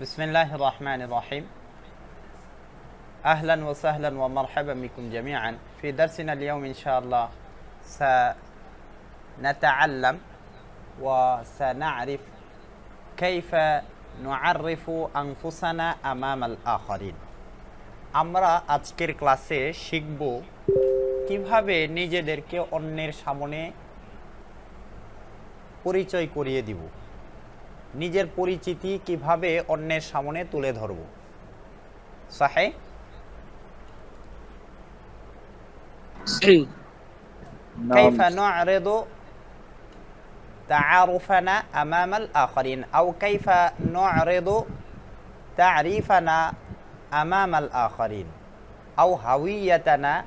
بسم الله الرحمن الرحيم أهلا وسهلا ومرحبا بكم جميعا في درسنا اليوم إن شاء الله سنتعلم وسنعرف كيف نعرف أنفسنا أمام الآخرين আমরা আজকের ক্লাসে শিখব কিভাবে নিজেদেরকে অন্যের সামনে পরিচয় করিয়ে দিব নিজের পরিচিতি কিভাবে অন্যের সামনে তুলে ধরব সাহে صحيح كيف نعرض تعارفنا أمام الآخرين أو كيف نعرض تعريفنا أمام الآخرين أو هويتنا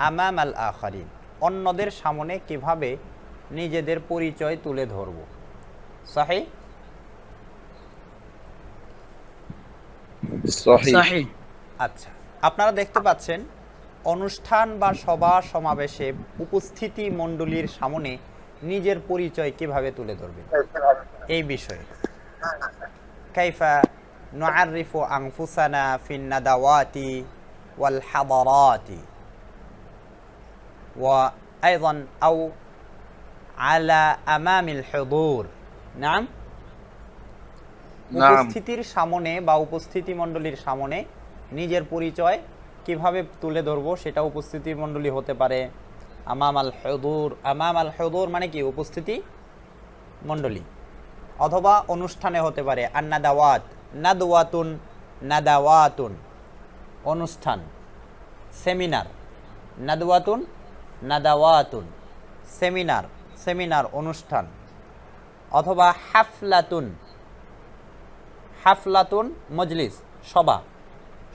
أمام الآخرين অন্যদের সামনে কিভাবে নিজেদের পরিচয় তুলে ধরব সাহি صحيح صحيح আচ্ছা আপনারা দেখতে পাচ্ছেন অনুষ্ঠান বা সভা সমাবেশে উপস্থিতি মণ্ডলীর সামনে নিজের পরিচয় কিভাবে তুলে ধরবেন এই বিষয়ে কাইফা নুআরিফু আনফুসানা ফিন নাদাওয়াতি ওয়াল হাদারাতি وأيضا أو على أمام الحضور نعم নাম? উপস্থিতির সামনে বা উপস্থিতি মণ্ডলীর সামনে নিজের পরিচয় কীভাবে তুলে ধরবো সেটা উপস্থিতি মণ্ডলী হতে পারে আমাম আল হদুর। আমাম আল হদুর মানে কি? উপস্থিতি মণ্ডলী অথবা অনুষ্ঠানে হতে পারে আন্নাদাওয়াত। নাদওয়াতুন নাদাওয়াতুন। অনুষ্ঠান। সেমিনার। নাদওয়াতুন নাদাওয়াতুন। সেমিনার। সেমিনার অনুষ্ঠান। অথবা হাফলাতুন। হাফলাতুন মজলিস, সভা।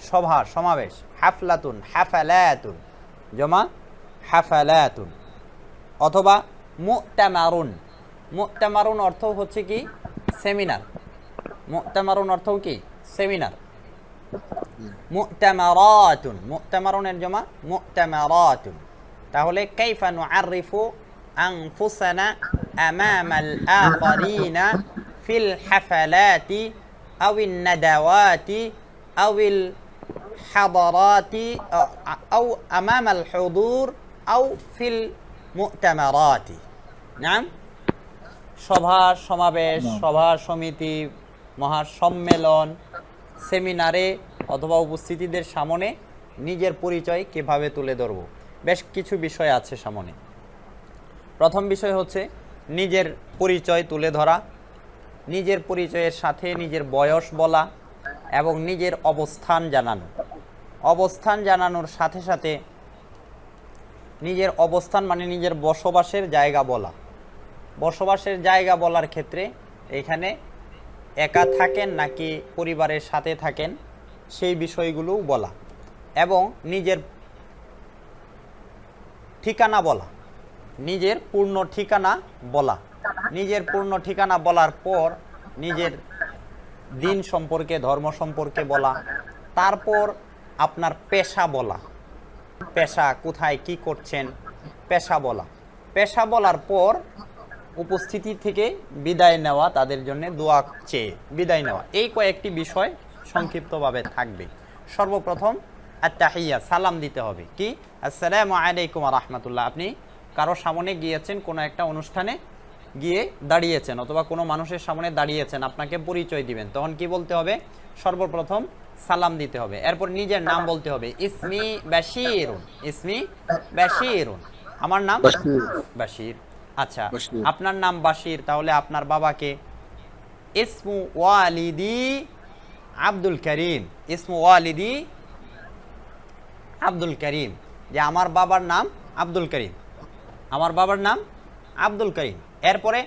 সভা, সমাবেশ। হাফলাতুন, হাফালাতুন। জমা, হাফালাতুন। অথবা মুতামারুন। মুতামারুন অর্থ হচ্ছে কি? সেমিনার। মুতামারুন অর্থ কি? সেমিনার। মুতামারাতুন। মুতামারুনের জমা, মুতামারাতুন। তাহলে কাইফা নুআরিফু আনফুসানা আমামাল আখারিনা ফিল হাফালাতি أو الندوات أو الحضارات أو أمام الحضور أو في المؤتمرات نعم সভা সমাবেশ সভা সমিতি মহাসম্মেলন সেমিনারে অথবা উপস্থিতিদের সামনে নিজের পরিচয় কিভাবে তুলে ধরব বেশ কিছু বিষয় আছে সামনে প্রথম বিষয় হচ্ছে নিজের পরিচয় তুলে ধরা, নিজের পরিচয়ের সাথে নিজের বয়স বলা এবং নিজের অবস্থান জানানো। অবস্থান জানানোর সাথে সাথে নিজের অবস্থান মানে নিজের বসবাসের জায়গা বলা। বসবাসের জায়গা বলার ক্ষেত্রে এখানে একা থাকেন নাকি পরিবারের সাথে থাকেন সেই বিষয়গুলোও বলা এবং নিজের ঠিকানা বলা। নিজের পূর্ণ ঠিকানা বলা। নিজের পূর্ণ ঠিকানা বলার পর নিজের দিন সম্পর্কে, ধর্ম সম্পর্কে বলা। তারপর আপনার পেশা বলা। পেশা কোথায়, কি করছেন, পেশা বলা। পেশা বলার পর উপস্থিতি থেকে বিদায় নেওয়া তাদের জন্য দোয়া চেয়ে বিদায় নেওয়া। এই কয়েকটি বিষয় সংক্ষিপ্তভাবে থাকবে। সর্বপ্রথম আত্মাহিয়া সালাম দিতে হবে। কি? আসসালামু আলাইকুম রহমতুল্লাহ। আপনি কারও সামনে গিয়েছেন কোনো একটা অনুষ্ঠানে গিয়ে দাঁড়িয়েছেন অথবা কোনো মানুষের সামনে দাঁড়িয়েছেন আপনাকে পরিচয় দিবেন তখন কি বলতে হবে? সর্বপ্রথম সালাম দিতে হবে। এরপর নিজের নাম বলতে হবে ইসমি বাশিরুন ইসমি বাশিরুন। আমার নাম? বাশির। বাশির। আচ্ছা আপনার নাম বাশির তাহলে আপনার বাবাকে ইসমু ওয়ালিদি আব্দুল করিম ইসমু ওয়ালিদি আব্দুল করিম যে আমার বাবার নাম আব্দুল করিম। আমার বাবার নাম আব্দুল করিম। এরপরে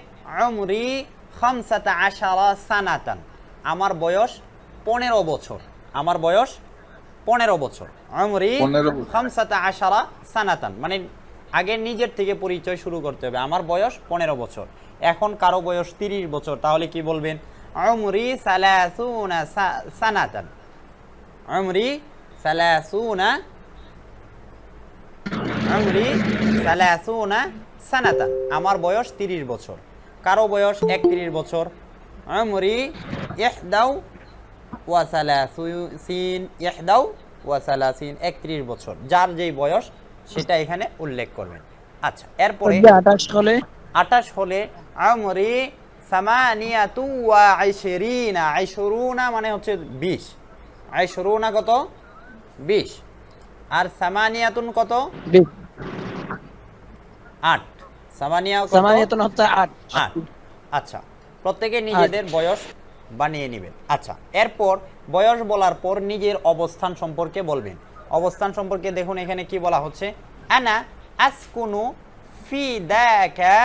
খামসাতা আশারা সানাতান। আমার বয়স পনেরো বছর। আমার বয়স পনেরো বছর। 15 আশারা সানাতান। মানে আগে নিজের থেকে পরিচয় শুরু করতে হবে। আমার বয়স পনেরো বছর। এখন কারও বয়স তিরিশ বছর। তাহলে কি বলবেন? অমরি সালাসুনা সানাতান। অমরি সালাসুনা আমরি সালাসুনা আমার বয়স তিরিশ বছর। কারও বয়স একত্রিশ বছর। আমরি ইহদাউ ওয়াসালাসিন ইহদাউ ওয়াসালাসিন একত্রিশ বছর। যার যেই বয়স সেটা এখানে উল্লেখ করবেন। আচ্ছা এরপরে আঠাশ হলে? আটাশ হলে আমরি সামানিয়াতু ওয়া আইশরিনা। আইশরুনা মানে হচ্ছে বিশ। আইশরুনা কত? বিশ। আর সামানিয়াতুন কত? আট। সামানিয়া সামানিয়াতুন হচ্ছে আট। আট। আচ্ছা প্রত্যেকে নিজেদের বয়স বানিয়ে নেবেন। আচ্ছা এরপর বয়স বলার পর নিজের অবস্থান সম্পর্কে বলবেন। অবস্থান সম্পর্কে দেখুন এখানে কি বলা হচ্ছে? আনা আসকুনু ফি দাকা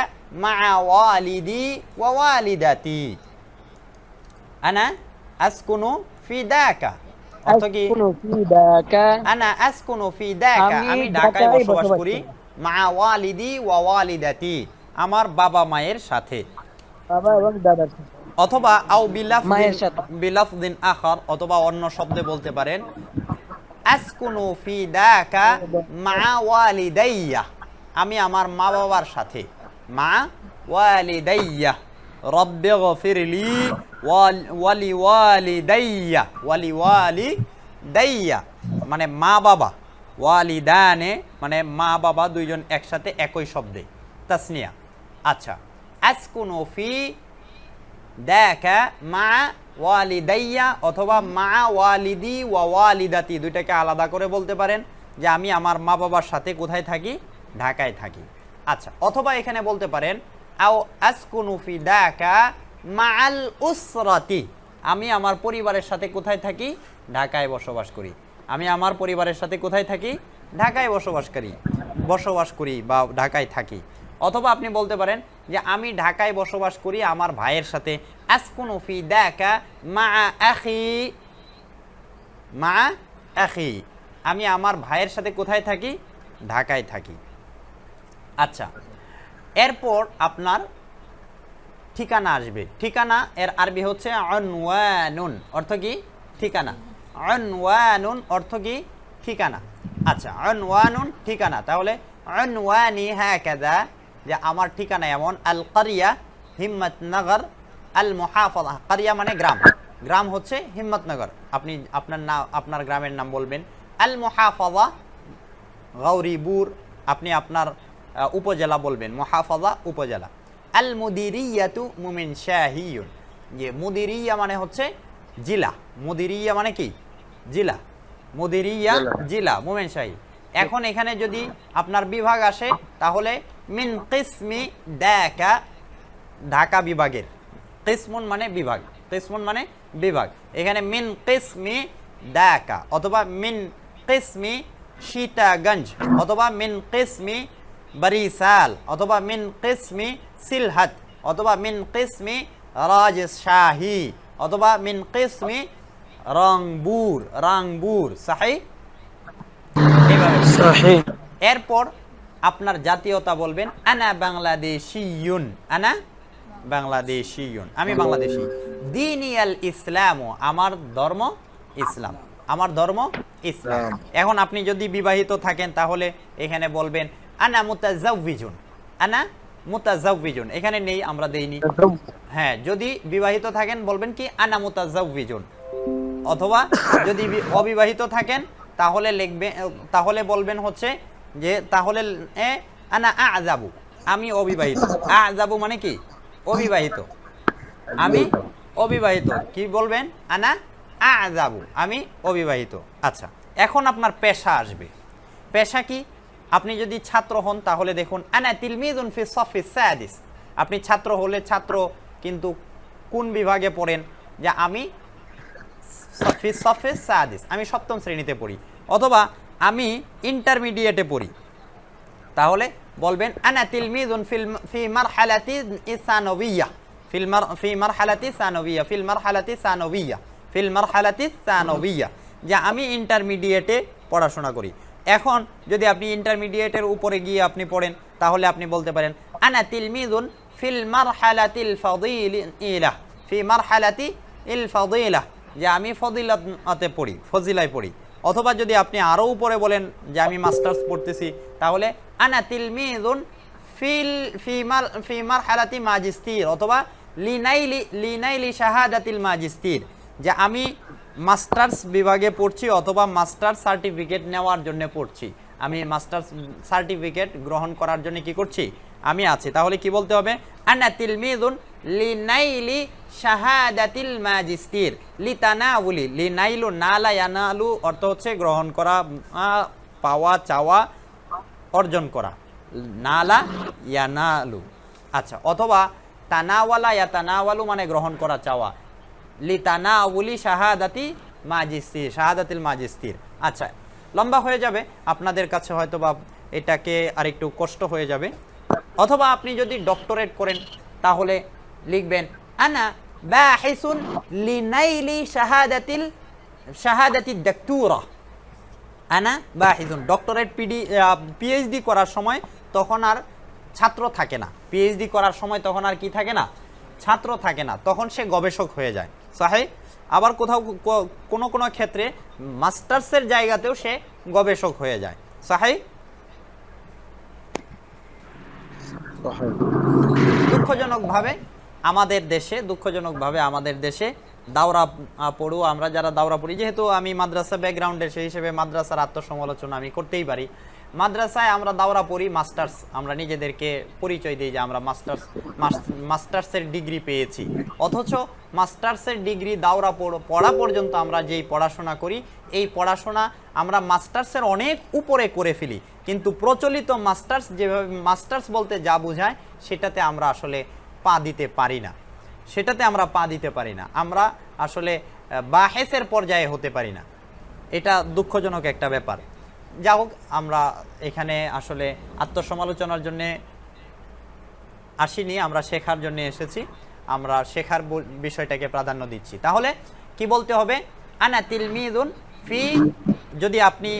মা ওয়ালিদি ওয়া ওয়ালিদাতি। আনা আসকুনু ফি দাকা অর্থ কি? আনা আসকুনু ফি দাকা। আমি ঢাকায় বসবাস করি। মা ওয়ালিদি ওয়া ওয়ালিদাতি। আমার বাবা মায়ের সাথে। বাবা এবং দাদার সাথে। অথবা আও। বিলাফদিন আখার অথবা অন্য শব্দে বলতে পারেন। আসকুনু ফি দাকা মা ওয়ালিদাইয়া। আমি আমার মা বাবার সাথে। মা ওয়ালিদাইয়া। রব্বে গফিরলি ওয়ালি ওয়ালিদাইয়া ওয়ালি ওয়ালিদাইয়া মানে মা বাবা ওয়ালি দানে মানে মা বাবা দুইজন একসাথে একই শব্দে। তাসনিয়া। আচ্ছা। আসকুনু ফি দেখা মা ওয়ালিদাইয়া অথবা মা ওয়ালিদি ওয়া ওয়ালিদাতি দুইটাকে আলাদা করে বলতে পারেন যে আমি আমার মা বাবার সাথে কোথায় থাকি? ঢাকায় থাকি। আচ্ছা। অথবা এখানে বলতে পারেন আও আসকুনু ফি দাকা মাআল উসরাতি। আমি আমার পরিবারের সাথে কোথায় থাকি? ঢাকায় বসবাস করি। আমি আমার পরিবারের সাথে কোথায় থাকি? ঢাকায় বসবাস করি। বসবাস করি বা ঢাকায় থাকি। অথবা আপনি বলতে পারেন যে আমি ঢাকায় বসবাস করি আমার ভাইয়ের সাথে। আসকুনু ফি দাকা মা আখি। মা আখি। আমি আমার ভাইয়ের সাথে কোথায় থাকি? ঢাকায় থাকি। আচ্ছা এরপর আপনার ঠিকানা আসবে। ঠিকানা এর আরবি হচ্ছে অনওয়ানুন অর্থ কি? ঠিকানা। অনওয়ানুন অর্থ কি? ঠিকানা। আচ্ছা অনওয়ানুন ঠিকানা। তাহলে অনওয়ানি হ্যাঁ কাদা যে আমার ঠিকানা এমন আল কারিয়া হিম্মতনগর আল মুহাফাযা কারিয়া মানে গ্রাম। গ্রাম হচ্ছে হিম্মতনগর। আপনি আপনার নাম, আপনার গ্রামের নাম বলবেন। আল মুহাফাযা গৌরীপুর। আপনি আপনার উপজেলা বলবেন মহাফাজা উপজেলা। আল মুদিরিয়াতু মুমিন শাহিউন। যে মুদিরিয়া মানে হচ্ছে জিলা। মুদিরিয়া মানে কি? জিলা। মুদিরিয়া জিলা। মুমিন শাহী। এখন এখানে যদি আপনার বিভাগ আসে তাহলে মিন কিসমি দেখা ঢাকা বিভাগের। কিসমুন মানে বিভাগ। কিসমুন মানে বিভাগ। এখানে মিন কিসমি দাকা অথবা মিন কিসমি সীতাগঞ্জ অথবা মিন কিসমি বরিশাল অথবা মিন কিসমি সিলহাট অথবা মিন কিসমি রাজশাহী অথবা মিন কিসমি রংপুর রংপুর সাহি? এরপর আপনার জাতীয়তা বলবেন আনা বাংলাদেশিয়ুন আনা বাংলাদেশিয়ুন আমি বাংলাদেশি। দিনিয়াল ইসলাম আমার ধর্ম ইসলাম আমার ধর্ম ইসলাম। এখন আপনি যদি বিবাহিত থাকেন তাহলে এখানে বলবেন আনা মুতাজাউবিজুন। আনা মুতাজাউবিজুন। এখানে নেই আমরা দেইনি। হ্যাঁ যদি বিবাহিত থাকেন বলবেন কি আনা মুতাজাউবিজুন। অথবা যদি অবিবাহিত থাকেন তাহলে লিখবে তাহলে বলবেন হচ্ছে যে তাহলে এ, আনা আজাবু আমি অবিবাহিত। আজাবু মানে কি? অবিবাহিত। আমি অবিবাহিত। কি বলবেন? আনা আজাবু আমি অবিবাহিত। আচ্ছা এখন আপনার পেশা আসবে। পেশা কি? আপনি যদি ছাত্র হন, তাহলে দেখুন, আনা তিলমিদুন ফি সফি সাদিস। আপনি ছাত্র হলে ছাত্র কিন্তু কোন বিভাগে পড়েন? যে আমি ফি সফে সাদিস, আমি সপ্তম শ্রেণীতে পড়ি। অথবা আমি ইন্টারমিডিয়েটে পড়ি। তাহলে বলবেন, আনা তিলমিদুন ফিল ফি মারহালাতি ইসানবিয়া। ফিল মার, ফি মারহালাতি সানবিয়া ফিল মারহালাতি সানবিয়া ফিল মারহালাতি সানবিয়া যে আমি ইন্টারমিডিয়েটে পড়াশোনা করি। এখন যদি আপনি ইন্টারমিডিয়েটের উপরে গিয়ে আপনি পড়েন, তাহলে আপনি বলতে পারেন, আনা তিলমিদুন ফিল মারহালাতিল ফাদিলা ফি মারহালাতি ইল ফাদিলা যে আমি ফদিলাতে পড়ি, ফজিলায় পড়ি। অথবা যদি আপনি আরও উপরে বলেন, যে আমি মাস্টার্স পড়তেছি তাহলে, আনা তিলমিদুন ফিল ফিমার ফিমার হালাতি মাজিস্তির অথবা, লিনাইলি লিনাইলি শাহাদাতিল মাজিস্তির যে আমি মাস্টার্স বিভাগে পড়ছি অথবা মাস্টার সার্টিফিকেট নেওয়ার জন্য পড়ছি। আমি মাস্টার্স সার্টিফিকেট গ্রহণ করার জন্য কি করছি? আমি আছি। তাহলে কি বলতে হবে? তিলমিদুন নালা ইয়ানালু অর্থ হচ্ছে গ্রহণ করা পাওয়া, চাওয়া, অর্জন করা। নালা ইয়ানালু। আচ্ছা অথবা তানাওয়ালা ইয়া তানাওয়ালু মানে গ্রহণ করা, চাওয়া। লি তানাউলি শাহাদাতি মাজিস্তির শাহাদাতিল মাজিস্তির। আচ্ছা লম্বা হয়ে যাবে। আপনাদের কাছে হয়তো বা এটাকে আরেকটু কষ্ট হয়ে যাবে। অথবা আপনি যদি ডক্টরেট করেন, তাহলে লিখবেন, আনা বাহিসুন লিনাইলি শাহাদাতিল, শাহাদাতি দাক্তুরা আনা বাহিজুন ডক্টরেট পিডি পিএইচডি করার সময় তখন আর ছাত্র থাকে না। পিএইচডি করার সময় তখন আর কি থাকে না? ছাত্র থাকে না। তখন সে গবেষক হয়ে যায়। সাহে। আবার কোথাও কোনো কোনো ক্ষেত্রে মাস্টার্সের জায়গাতেও সে গবেষক হয়ে যায়। সাহে? দুঃখজনকভাবে আমাদের দেশে দুঃখজনকভাবে আমাদের দেশে দাওরা পড়ু আমরা যারা দাওরা পড়ি যেহেতু আমি মাদ্রাসা ব্যাকগ্রাউন্ডে সেই হিসেবে মাদ্রাসার আত্মসমালোচনা আমি করতেই পারি। মাদ্রাসায় আমরা দাওরা পড়ি, মাস্টার্স। আমরা নিজেদেরকে পরিচয় দিই যে আমরা মাস্টার্স মাস্টার্সের ডিগ্রি পেয়েছি। অথচ মাস্টার্সের ডিগ্রি দাওরা পড়- পর্যন্ত আমরা যেই পড়াশোনা করি, এই পড়াশোনা আমরা মাস্টার্সের অনেক উপরে করে ফেলি। কিন্তু প্রচলিত মাস্টার্স যেভাবে, মাস্টার্স বলতে যা বোঝায়, সেটাতে আমরা আসলে পা দিতে পারি না। সেটাতে আমরা পা দিতে পারি না। আমরা আসলে বাহেসের পর্যায়ে হতে পারি না। এটা দুঃখজনক একটা ব্যাপার। যা হোক আমরা এখানে আসলে আত্মসমালোচনার জন্যে আসিনি আমরা শেখার জন্য এসেছি। আমরা শেখার বিষয়টাকে প্রাধান্য দিচ্ছি। তাহলে কি বলতে হবে? আনা তিলমিদুন ফি যদি আপনি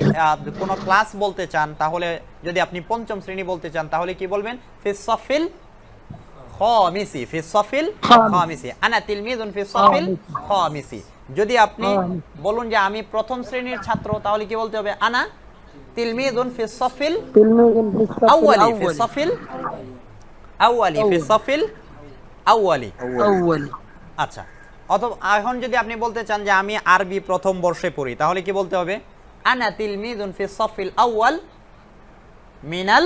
কোনো ক্লাস বলতে চান তাহলে যদি আপনি পঞ্চম শ্রেণি বলতে চান তাহলে কি বলবেন? ফি সফিল খামিসি ফি সফিল খামিস। আনা তিলমিদুন ফি সফিল খামিসি। যদি আপনি বলুন যে আমি প্রথম শ্রেণির ছাত্র তাহলে কি বলতে হবে? আনা تلميذ في الصف أولي في الأول الصف الأولي في أول. الصف الأولي أول আচ্ছা অথবা এখন যদি আপনি বলতে চান যে আমি আরবি প্রথম বর্ষে পড়ি তাহলে কি বলতে হবে আনা তিলমিদুন ফি সফিল আউয়াল মিনাল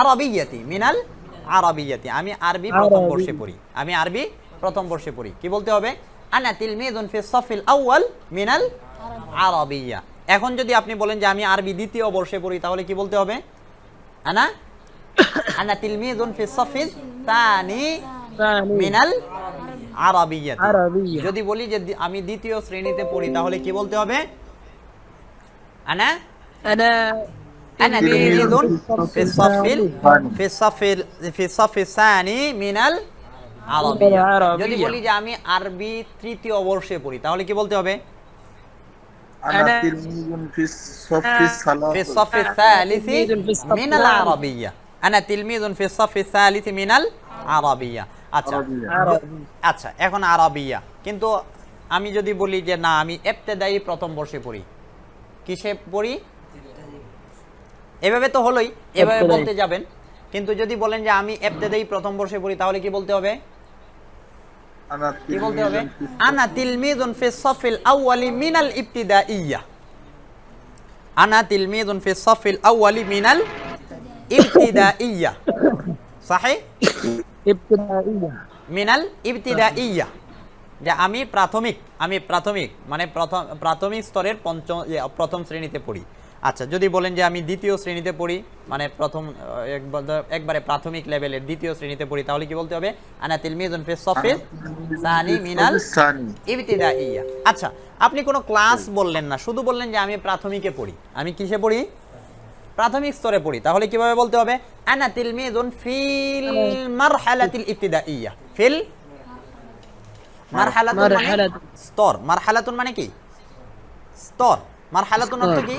আরবিয়াতি মিনাল আরবিয়াতি আমি আরবি প্রথম আরবি। বর্ষে পড়ি আমি আরবি প্রথম বর্ষে পড়ি কি বলতে হবে আনা তিলমিদুন ফি সফিল আউয়াল মিনাল আরবিয়া এখন যদি আপনি বলেন যে আমি আরবি দ্বিতীয় বর্ষে পড়ি তাহলে কি বলতে হবে? আনা? আনা তিলমিজুন ফি তানি মিনাল আরাবিয়াত যদি বলি যে আমি দ্বিতীয় শ্রেণীতে পড়ি তাহলে কি বলতে হবে? আনা? আনা আনা তিলমিজুন ফি ফি ফি সানি মিনাল যদি বলি যে আমি আরবি তৃতীয় বর্ষে পড়ি তাহলে কি বলতে হবে? أنا أنا- تلميذ في الصف في الثلاث الصف الثالث تلميذ في الصف من الثالث. العربية أنا تلميذ في الصف الثالث من العربية আচ্ছা عربية. عربي আচ্ছা এখন আরবিয়া কিন্তু আমি যদি বলি যে না আমি এফতেদায়ী প্রথম বর্ষে পড়ি কিসে পড়ি এভাবে তো হলোই এভাবে ইবতেদায়ী। বলতে যাবেন কিন্তু যদি বলেন যে আমি এফতেদায়ী প্রথম বর্ষে পড়ি তাহলে কি বলতে হবে أنا কি বলতে হবে আনা তিলমিজুন ফি সফিল আউয়ালি মিনাল ইবতিদাইয়া। আনা তিলমিজুন ফি সফিল আউয়ালি মিনাল ইবতিদাইয়া। সহি? ইবতিদাইয়া। মিনাল ইবতিদাইয়া। যে আমি প্রাথমিক আমি প্রাথমিক মানে প্রথম প্রাথমিক স্তরের পঞ্চম প্রথম শ্রেণীতে পড়ি। আচ্ছা যদি বলেন যে আমি দ্বিতীয় শ্রেণীতে পড়ি মানে প্রথম একবারে প্রাথমিক লেভেলের দ্বিতীয় শ্রেণীতে পড়ি তাহলে কি বলতে হবে? আনা তিলমিজুন ফি সফিস সানি মিনাল সানি। ইবতিদাইয়া। আচ্ছা আপনি কোনো ক্লাস বললেন না শুধু বললেন যে আমি প্রাথমিকে পড়ি। আমি কিসে পড়ি? প্রাথমিক স্তরে পড়ি। তাহলে কীভাবে বলতে হবে? আনা তিলমিজুন ফিল মারহালাতিল ইবতিদাইয়া। ফিল মারহালাতুন মানে? স্তর। মারহালাতুন মানে কি? স্তর। মারহালাতুন অর্থ কি?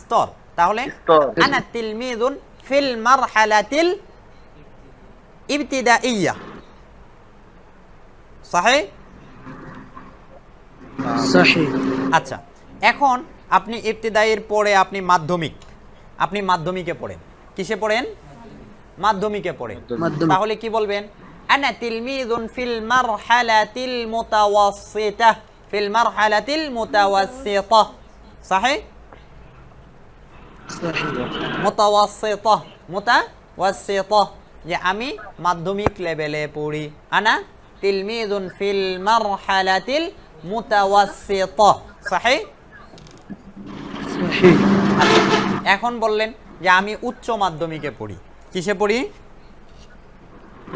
স্তর। তাহলে আনা ফিল মারহালাতিল ইবতিদাইয়া। আচ্ছা এখন আপনি ইবতিদাইয়ের পরে আপনি মাধ্যমিক। আপনি মাধ্যমিকে পড়েন। কিসে পড়েন? মাধ্যমিকে পড়েন। তাহলে কি বলবেন? আনা তিলমিজুন ফিল মারহালাতিল মুতাওয়াসসিতা ফিল মারহালাতিল মুতাওয়াসসিতা সাহে? আমি মাধ্যমিক লেভেলে পড়ি। আনা আচ্ছা, এখন বললেন যে আমি উচ্চ মাধ্যমিকে পড়ি। কিসে পড়ি?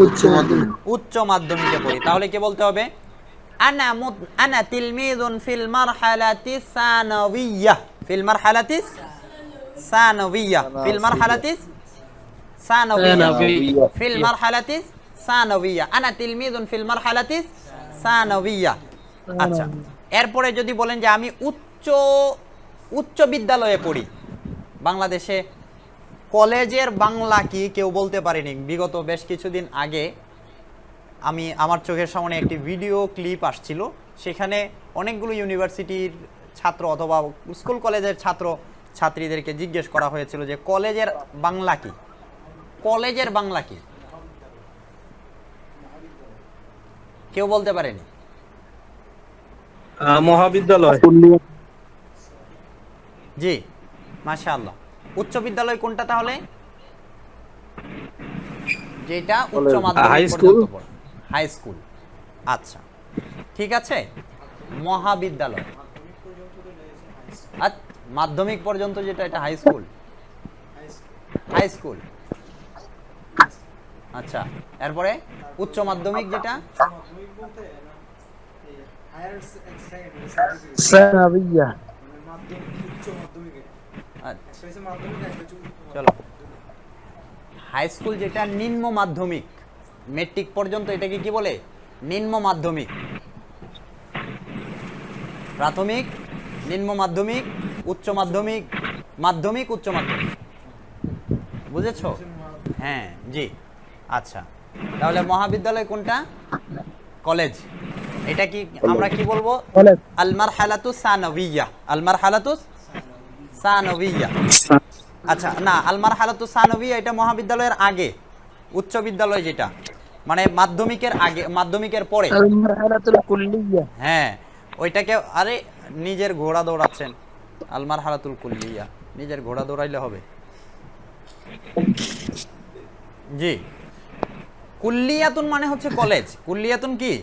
উচ্চ মাধ্যমিক। উচ্চ মাধ্যমিকে পড়ি। তাহলে কি বলতে হবে? আনা আনা তিলমিদুন ফিল মারহালাতিস সানাবিয়্যাহ ফিল মারহালাতিস সানাবিয়্যাহ ফিল মারহালাতি সানাবিয়্যাহ ثانوية ফিল মারহালাতি সানাবিয়্যাহ আনা তিলমিদুন ফিল মারহালাতি সানাবিয়্যাহ আচ্ছা এরপরে যদি বলেন যে আমি উচ্চ উচ্চ বিদ্যালয়ে পড়ি বাংলাদেশে কলেজের বাংলা কি কেউ বলতে পারেনি বিগত বেশ কিছুদিন আগে আমি আমার চোখের সামনে একটি ভিডিও ক্লিপ আসছিল সেখানে অনেকগুলো ইউনিভার্সিটির ছাত্র অথবা স্কুল কলেজের ছাত্র ছাত্রীদেরকে জিজ্ঞেস করা হয়েছিল যে কলেজের বাংলা কি? কলেজের বাংলা কি? কেউ বলতে পারেনি? মহাবিদ্যালয়। জি মাশাআল্লাহ। উচ্চ বিদ্যালয় কোনটা তাহলে? যেটা উচ্চ মাধ্যমিক হাই স্কুল? হাই স্কুল আচ্ছা ঠিক আছে? মহাবিদ্যালয়। আচ্ছা, মাধ্যমিক পর্যন্ত যেটা এটা হাই স্কুল হাই স্কুল আচ্ছা এরপরে উচ্চ মাধ্যমিক যেটা? চলো। হাই স্কুল যেটা নিম্ন মাধ্যমিক। মেট্রিক পর্যন্ত এটাকে কি বলে? নিম্ন মাধ্যমিক। প্রাথমিক নিম্ন মাধ্যমিক। উচ্চ মাধ্যমিক মাধ্যমিক উচ্চ মাধ্যমিক। বুঝেছ? হ্যাঁ জি। আচ্ছা। তাহলে মহাবিদ্যালয় কোনটা? কলেজ। এটা কি আমরা কি বলব? আলমার হালাতু সানবিয়া আলমার হালাতু সানবিয়া আচ্ছা না আলমার হালাতু সানবিয়া এটা মহাবিদ্যালয়ের আগে। উচ্চ বিদ্যালয় যেটা। মানে মাধ্যমিকের আগে মাধ্যমিকের পরে। হ্যাঁ ওইটাকে আরে নিজের ঘোড়া দৌড়াচ্ছেন। আলমার হারাতুল কুল্লিয়া। নিজের ঘোড়া দৌড়াইলে হবে। জি। কুল্লিয়াতুন মানে হচ্ছে কলেজ। কুল্লিয়াতুন কি?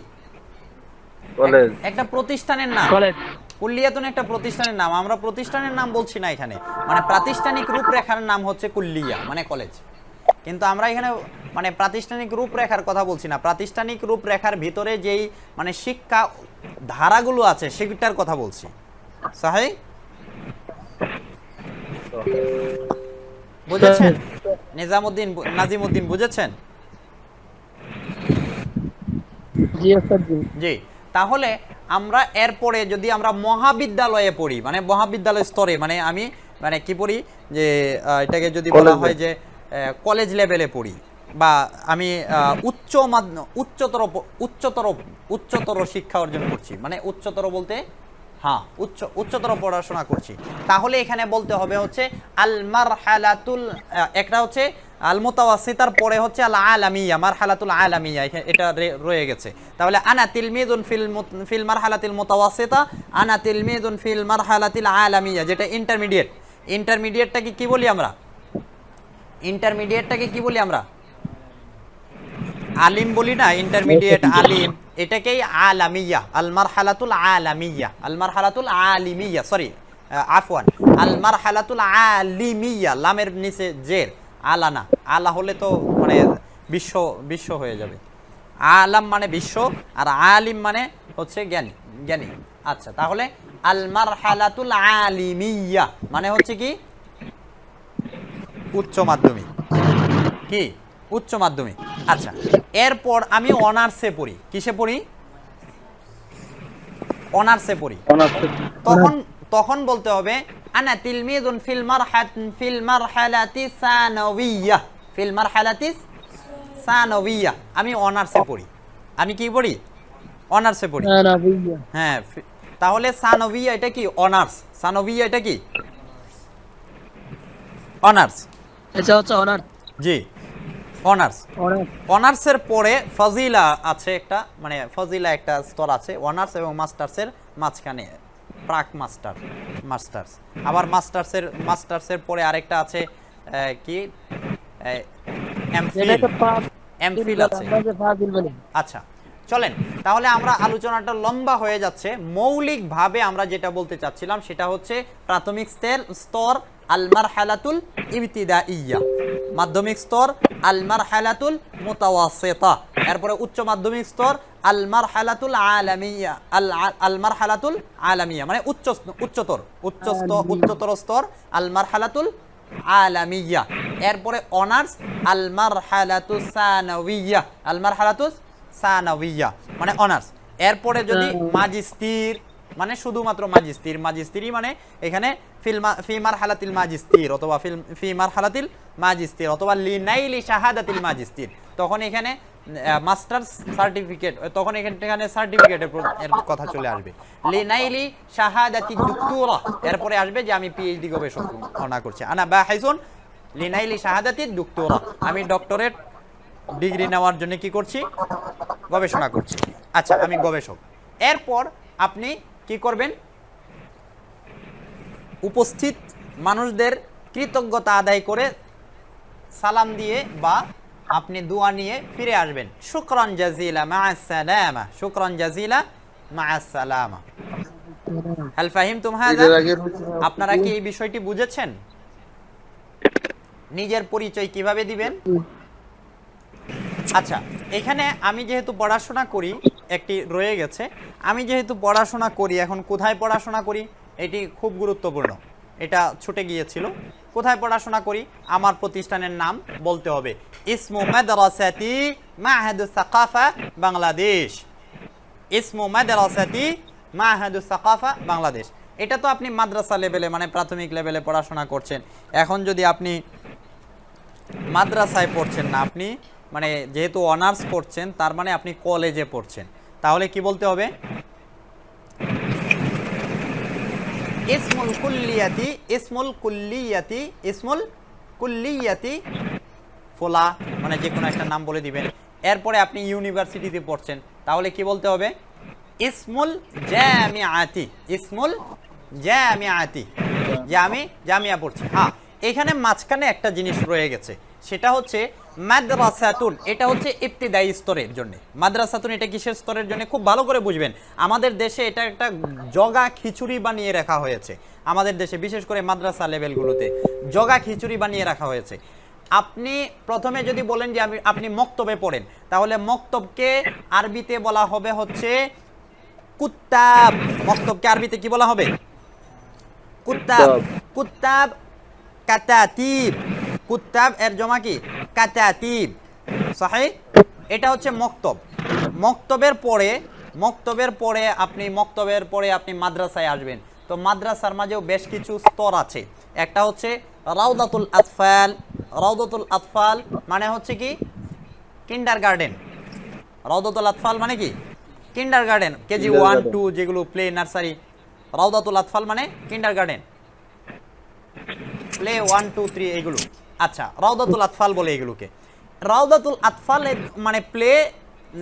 কলেজ। একটা প্রতিষ্ঠানের নাম। কলেজ। কুল্লিয়াতুন একটা প্রতিষ্ঠানের নাম। আমরা প্রতিষ্ঠানের নাম বলছি না এখানে। মানে প্রাতিষ্ঠানিক রূপরেখার নাম হচ্ছে কুল্লিয়া মানে কলেজ। কিন্তু আমরা এখানে মানে প্রাতিষ্ঠানিক রূপরেখার কথা বলছি না। প্রাতিষ্ঠানিক রূপরেখার ভিতরে যেই মানে শিক্ষা ধারাগুলো আছে সেগুটার কথা বলছি। সাহেব? বুঝেছেন? নিজামুদ্দিন নাজিমুদ্দিন বুঝেছেন? জি তাহলে আমরা এরপরে যদি আমরা মহাবিদ্যালয়ে পড়ি মানে মহাবিদ্যালয় স্তরে মানে আমি মানে কি পড়ি? যে এটাকে যদি বলা হয় যে কলেজ লেভেলে পড়ি বা আমি উচ্চ উচ্চতর উচ্চতর উচ্চতর শিক্ষা অর্জন করছি মানে উচ্চতর বলতে হ্যাঁ উচ্চ, উচ্চতর পড়াশোনা করছি। তাহলে এখানে বলতে হবে হচ্ছে আল মারহালাতুল একটা হচ্ছে আল মুতাওয়াসিতার পরে হচ্ছে আল আলামিয়া মারহালাতুল আলামিয়া এটা রয়ে গেছে। তাহলে আনা তিলমিদুন ফিল ফিল মারহালাতিল মুতাওয়াসিতা, আনা তিলমিদুন ফিল মারহালাতিল আলামিয়া, যেটা ইন্টারমিডিয়েট ইন্টারমিডিয়েটটাকে কি বলি আমরা? ইন্টারমিডিয়েটটাকে কি বলি আমরা? আলিম বলি না ইন্টারমিডিয়েট আলিম। এটাকেই আলামিয়া আল মারহালাতুল আলামিয়া আল মারহালাতুল আলিমিয়া সরি আফওয়ান আল মারহালাতুল আলিমিয়া লামের নিচে জের আলানা আলা হলে তো মানে বিশ্ব বিশ্ব হয়ে যাবে। আলাম মানে বিশ্ব আর আলিম মানে হচ্ছে জ্ঞানী জ্ঞানী। আচ্ছা তাহলে আল মারহালাতুল আলিমিয়া মানে হচ্ছে কি? উচ্চ মাধ্যমিক। কি? উচ্চ মাধ্যমিক। আচ্ছা এরপর আমি অনার্সে পড়ি। কিসে পড়ি? অনার্সে পড়ি। তখন তখন বলতে হবে আনা তিলমিজুন ফিল মারহাত ফিল মারহালাতি সানাবিয়া ফিল মারহালাতি সানাবিয়া আমি অনার্সে পড়ি। আমি কি পড়ি? অনার্সে পড়ি। হ্যাঁ তাহলে সানবিয়া এটা কি? অনার্স। সানবিয়া এটা কি? অনার্স। আচ্ছা আচ্ছা অনার্স। জি। অনার্স। অনার্সের পরে ফজিলা আছে একটা মানে ফজিলা একটা স্তর আছে অনার্স এবং মাস্টার্সের মাঝখানে প্রাক মাস্টার মাস্টার্স। আবার মাস্টার্সের মাস্টার্সের পরে আরেকটা আছে কি? এমফিল এমফিল আছে। আচ্ছা চলেন। তাহলে আমরা আলোচনাটা লম্বা হয়ে যাচ্ছে। মৌলিকভাবে আমরা যেটা বলতে চাচ্ছিলাম সেটা হচ্ছে প্রাথমিক স্তর স্তর আলমার হালাতুল ইবতিদা ইয়া মাধ্যমিক স্তর আলমার হালাতুল মোতাওয়াসেতা। এরপরে উচ্চ মাধ্যমিক স্তর আলমার হালাতুল আলামিয়া। আল আলমার হালাতুল আলামিয়া মানে উচ্চ উচ্চতর উচ্চ উচ্চতর স্তর আলমার হালাতুল আলামিয়া। এরপরে অনার্স আলমার হালাতু সানাউইয়া আলমার হালাতু সানাউইয়া মানে অনার্স। এরপরে যদি মাজিস্তির মানে শুধুমাত্র মাজিস্তির। মাজিস্তিরি মানে এখানে ফিলমা ফিমার হালাতিল মাজিস্তির অথবা ফিল ফিমার হালাতিল মাজিস্তির অথবা লিনাইলি শাহাদাতিল মাজিস্তির। তখন এখানে মাস্টার্স সার্টিফিকেট, তখন এখানে সার্টিফিকেটের এর কথা চলে আসবে। লিনাইলি শাহাদাতি দুক্তুরা। এরপরে আসবে যে আমি পিএইচডি গবেষণা করছি। আনা বা হাইসুন লিনাইলি শাহাদাতি দুক্তুরা। আমি ডক্টরেট ডিগ্রি নেওয়ার জন্য কি করছি? গবেষণা করছি। আচ্ছা আমি গবেষক। এরপর আপনি কি করবেন? উপস্থিত মানুষদের কৃতজ্ঞতা আদায় করে সালাম দিয়ে বা আপনি দোয়া নিয়ে ফিরে আসবেন। শুক্রান জাজিলা মা সালামা। শুক্রান জাজিলা মা সালামা। হাল ফাহিম আপনারা কি এই বিষয়টি বুঝেছেন? নিজের পরিচয় কীভাবে দিবেন? আচ্ছা এখানে আমি যেহেতু পড়াশোনা করি, একটি রয়ে গেছে। আমি যেহেতু পড়াশোনা করি, এখন কোথায় পড়াশোনা করি? এটি খুব গুরুত্বপূর্ণ। এটা ছুটে গিয়েছিল। কোথায় পড়াশোনা করি? আমার প্রতিষ্ঠানের নাম বলতে হবে। ইসমু মাদ্রাসাতি মাহাদু সাকাফা বাংলাদেশ। ইসমু মাদ্রাসাতি মাহাদু সাকাফা বাংলাদেশ। এটা তো আপনি মাদ্রাসা লেভেলে মানে প্রাথমিক লেভেলে পড়াশোনা করছেন। এখন যদি আপনি মাদ্রাসায় পড়ছেন না আপনি মানে যেহেতু অনার্স পড়ছেন তার মানে আপনি কলেজে পড়ছেন। তাহলে কি বলতে হবে? ইসমুল কুল্লিয়াতি ইসমুল কুল্লিয়াতি ইসমুল কুল্লিয়াতি। ফোলা মানে যে কোনো একটা নাম বলে দিবেন। এরপরে আপনি ইউনিভার্সিটিতে পড়ছেন। তাহলে কি বলতে হবে? ইসমুল জামিআতি ইসমুল জামিআতি। যে আমি জামিয়া পড়ছি। হ্যাঁ এখানে মাঝখানে একটা জিনিস রয়ে গেছে। সেটা হচ্ছে মাদ্রাসাতুন এটা হচ্ছে ইবতিদায়ী স্তরের জন্য। মাদ্রাসাতুন এটা কিসের স্তরের জন্য? খুব ভালো করে বুঝবেন। আমাদের দেশে এটা একটা জগা খিচুড়ি বানিয়ে রাখা হয়েছে। আমাদের দেশে বিশেষ করে মাদ্রাসা লেভেলগুলোতে জগা খিচুড়ি বানিয়ে রাখা হয়েছে। আপনি প্রথমে যদি বলেন যে আমি আপনি মক্তবে পড়েন তাহলে মক্তবকে আরবিতে বলা হবে হচ্ছে কুত্তাব। মক্তবকে আরবিতে কি বলা হবে? কুত্তাব। কুত্তাব। কাতাতিব কুত্তাব এর জমা কি? কাতাতিব। সাহি? এটা হচ্ছে মক্তব। মক্তবের পরে মক্তবের পরে আপনি মক্তবের পরে আপনি মাদ্রাসায় আসবেন। তো মাদ্রাসার মাঝেও বেশ কিছু স্তর আছে। একটা হচ্ছে রাউদাতুল আতফাল। রাউদাতুল আতফাল মানে হচ্ছে কি? কিন্ডার গার্ডেন রাউদাতুল আতফাল মানে কি? Kindergarten KG one two যেগুলো প্লে নার্সারি। রাউদাতুল আতফাল মানে kindergarten play one two three এগুলো। আচ্ছা রাউদাতুল আতফাল বলে এগুলোকে। রাউদাতুল আতফাল মানে প্লে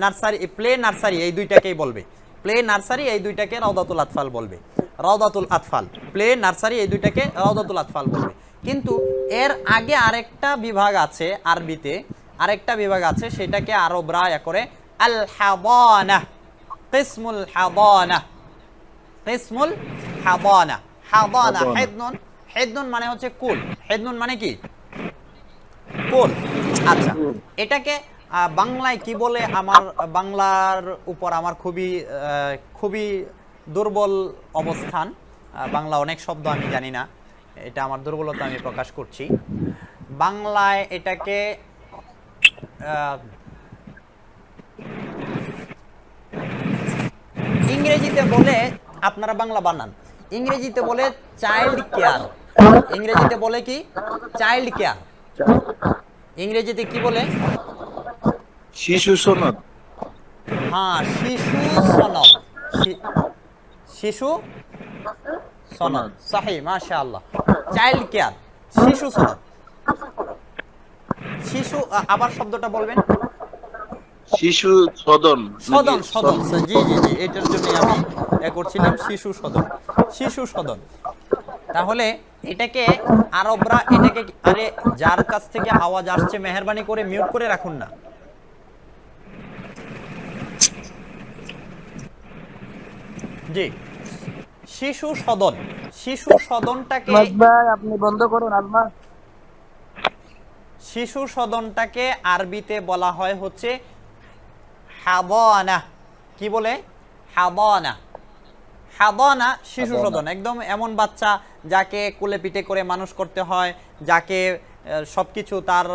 নার্সারি প্লে নার্সারি এই দুইটাকেই বলবে। প্লে নার্সারি এই দুইটাকে রাউদাতুল আতফাল বলবে। রাউদাতুল আতফাল প্লে নার্সারি এই দুইটাকে রাউদাতুল আতফাল বলবে। কিন্তু এর আগে আরেকটা বিভাগ আছে আরবিতে আরেকটা বিভাগ আছে সেটাকে আরবরা ইয়া করে আল হাবানা কিসমুল হাবানা কিসমুল হাবানা হাবানা হাবানা। হেদনুন হেদনুন মানে হচ্ছে কুল হেদনুন মানে কি? কুল আচ্ছা এটাকে বাংলায় কি বলে আমার বাংলার উপর আমার খুবই খুবই দুর্বল অবস্থান? বাংলা অনেক শব্দ আমি জানি না। এটা আমার দুর্বলতা আমি প্রকাশ করছি। বাংলায় এটাকে ইংরেজিতে বলে আপনারা বাংলা বানান। ইংরেজিতে বলে চাইল্ড কেয়ার ইংরেজিতে বলে কি? চাইল্ড কেয়ার ইংরেজিতে কি বলে? শিশু সনদ। হ্যাঁ শিশু সনদ। শিশু সনদ। সাহি মাশাআল্লাহ। চাইল্ড কেয়ার শিশু সনদ। শিশু আবার শব্দটা বলবেন? শিশু সদন সদন সদন জি জি জি এটার জন্য আমি করছিলাম শিশু সদন। শিশু সদন। তাহলে এটাকে আরবরা এটাকে আরে যার কাছ থেকে আওয়াজ আসছে মেহরবানি করে মিউট করে রাখুন না। জি। শিশু সদন। শিশু সদনটাকে আপনি বন্ধ করুন আলমাস শিশু সদনটাকে আরবিতে বলা হয় হচ্ছে হাবানা। কি বলে? হাবানা। হাবানা শিশু সদন একদম এমন বাচ্চা যাকে কোলে পিঠে করে মানুষ করতে হয় যাকে সব কিছু তার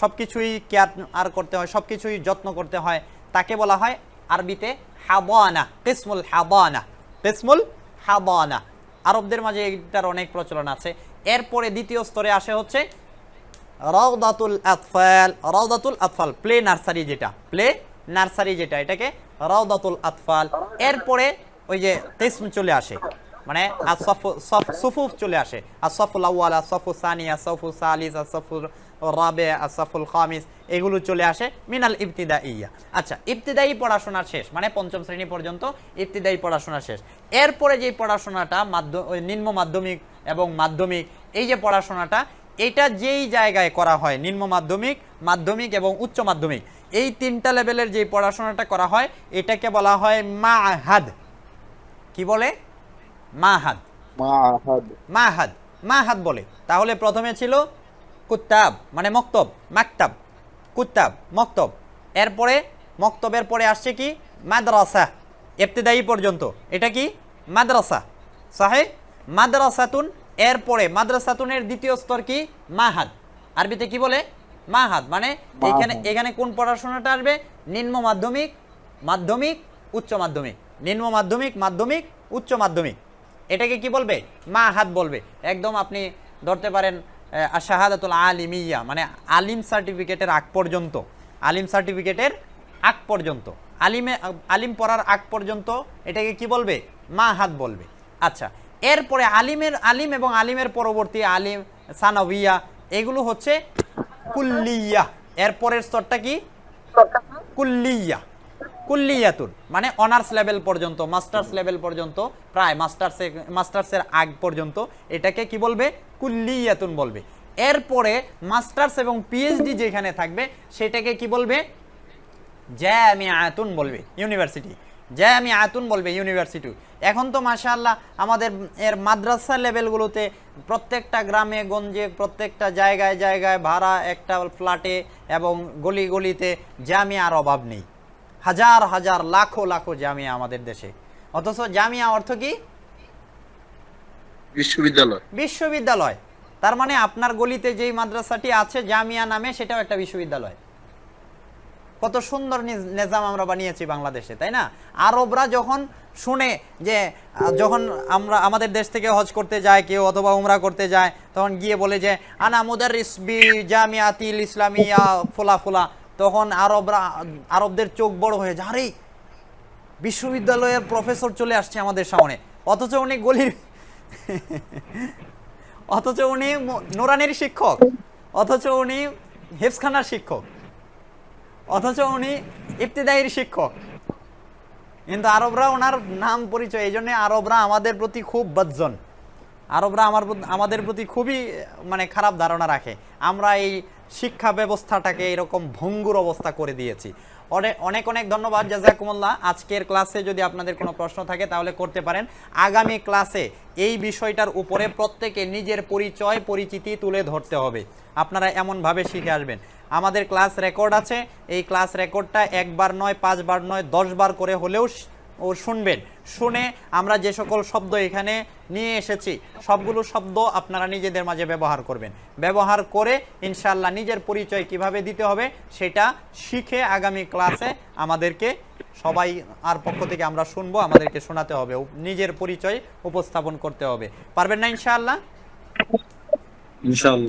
সব কিছুই কেয়ার আর করতে হয় সব কিছুই যত্ন করতে হয় তাকে বলা হয় আরবিতে হাবানা কিসমুল হাবানা কিসমুল হাবানা আরবদের মাঝে এটার অনেক প্রচলন আছে। এরপরে দ্বিতীয় স্তরে আসে হচ্ছে রওদাতুল আতফাল রওদাতুল আতফাল প্লে নার্সারি যেটা প্লে নার্সারি যেটা এটাকে রওদাতুল আতফাল। এরপরে ওই যে কিসম চলে আসে। মানে সফ সুফুফ চলে আসে। আসফুল আউয়াল আসফু সানি আসফু সালিস আসফুল রাবে আসফুল খামিস, এগুলো চলে আসে মিনাল ইবতিদা ইয়া আচ্ছা ইবতিদায়ী পড়াশোনা শেষ মানে পঞ্চম শ্রেণি পর্যন্ত ইবতিদায়ী পড়াশোনা শেষ। এরপরে যে পড়াশোনাটা মাধ্য ওই নিম্ন মাধ্যমিক এবং মাধ্যমিক, এই যে পড়াশোনাটা, এটা যেই জায়গায় করা হয়, নিম্ন মাধ্যমিক মাধ্যমিক এবং উচ্চ মাধ্যমিক, এই তিনটা লেভেলের যে পড়াশোনাটা করা হয়, এটাকে বলা হয় মা মাহাদ। কি বলে? মাহাদ। মাহাদ। মাহাদ। মাহাদ বলে। তাহলে প্রথমে ছিল কুত্তাব মানে মক্তব মাকতাব। কুত্তাব মক্তব। এরপরে মক্তবের পরে আসছে কি? মাদ্রাসা। ইবতেদায়ী পর্যন্ত। এটা কি? মাদ্রাসা। সাহে? মাদ্রাসাতুন। এরপরে মাদ্রাসাতুনের দ্বিতীয় স্তর কি? মাহাদ। আরবিতে কি বলে? মাহাদ। মানে এখানে এখানে কোন পড়াশোনাটা আসবে? নিম্ন মাধ্যমিক মাধ্যমিক উচ্চ মাধ্যমিক। নিম্ন মাধ্যমিক মাধ্যমিক উচ্চ মাধ্যমিক। এটাকে কি বলবে? মা হাত বলবে। একদম আপনি ধরতে পারেন শাহাদাতুল আলিমিয়া মানে আলিম সার্টিফিকেটের আগ পর্যন্ত। আলিম সার্টিফিকেটের আগ পর্যন্ত। আলিমে আলিম পড়ার আগ পর্যন্ত এটাকে কি বলবে? মা হাত বলবে। আচ্ছা এরপরে আলিমের আলিম এবং আলিমের পরবর্তী আলিম সানভিয়া এগুলো হচ্ছে কুল্লিয়া। এরপরের স্তরটা কি? কুল্লিয়া। কুল্লিয়াতুন মানে অনার্স লেভেল পর্যন্ত মাস্টার্স লেভেল পর্যন্ত, প্রায় মাস্টার্সে মাস্টার্সের আগ পর্যন্ত এটাকে কি বলবে? কুল্লিয়াতুন বলবে। এরপরে মাস্টার্স এবং পিএইচডি যেখানে থাকবে, সেটাকে কি বলবে? জামিআতুন বলবে ইউনিভার্সিটি জামিআতুন বলবে ইউনিভার্সিটি এখন তো মাশাআল্লাহ আমাদের এর মাদ্রাসা লেভেলগুলোতে প্রত্যেকটা গ্রামে, গঞ্জে, প্রত্যেকটা জায়গায় জায়গায় ভাড়া একটা ফ্ল্যাটে এবং গলি গলিতে জামিয়ার অভাব নেই। হাজার হাজার লাখো লাখো জামিয়া আমাদের দেশে। অথচ জামিয়া অর্থ কি? বিশ্ববিদ্যালয়। বিশ্ববিদ্যালয়। তার মানে আপনার গলিতে যেই মাদ্রাসাটি আছে জামিয়া নামে সেটাও একটা বিশ্ববিদ্যালয়। কত সুন্দর নিজ- নিজাম আমরা বানিয়েছি বাংলাদেশে তাই না? আরবরা যখন শুনে যে যখন আমরা আমাদের দেশ থেকে হজ করতে যায় কেউ অথবা উমরা করতে যায় তখন গিয়ে বলে যে আনা মুদারিস বি জামিয়াতিল ইসলামিয়া ফোলা ফোলা। তখন আরবরা, আরবদের চোখ বড় হয়ে যায়, আরে, বিশ্ববিদ্যালয়ের প্রফেসর চলে আসছে আমাদের সামনে। অথচ উনি গলির, অথচ উনি নোরানের শিক্ষক, অথচ উনি হেফসখানার শিক্ষক, অথচ উনি ইবতিদায়ীর শিক্ষক। কিন্তু আরবরা ওনার নাম পরিচয়, এই জন্য আরবরা আমাদের প্রতি খুব বজ্জন আরবরা আমার আমাদের প্রতি খুবই মানে খারাপ ধারণা রাখে। আমরা এই শিক্ষা ব্যবস্থাটাকে এরকম ভঙ্গুর অবস্থা করে দিয়েছি। অনেক অনেক ধন্যবাদ, জাজাকুমুল্লাহ। আজকের ক্লাসে যদি আপনাদের কোনো প্রশ্ন থাকে, তাহলে করতে পারেন। আগামী ক্লাসে এই বিষয়টার উপরে প্রত্যেকে নিজের পরিচয়, পরিচিতি তুলে ধরতে হবে। আপনারা এমনভাবে শিখে আসবেন। আমাদের ক্লাস রেকর্ড আছে। এই ক্লাস রেকর্ডটা একবার নয়, পাঁচবার নয়, দশবার করে হলেও ও শুনবেন। শুনে আমরা যে সকল শব্দ এখানে নিয়ে এসেছি, সবগুলো শব্দ আপনারা নিজেদের মাঝে ব্যবহার করবেন। ব্যবহার করে ইনশাল্লাহ নিজের পরিচয় কীভাবে দিতে হবে সেটা শিখে আগামী ক্লাসে আমাদেরকে সবাই আর পক্ষ থেকে আমরা শুনব, আমাদেরকে শোনাতে হবে নিজের পরিচয় উপস্থাপন করতে হবে। পারবেন না ইনশাআল্লাহ? ইনশাআল্লাহ।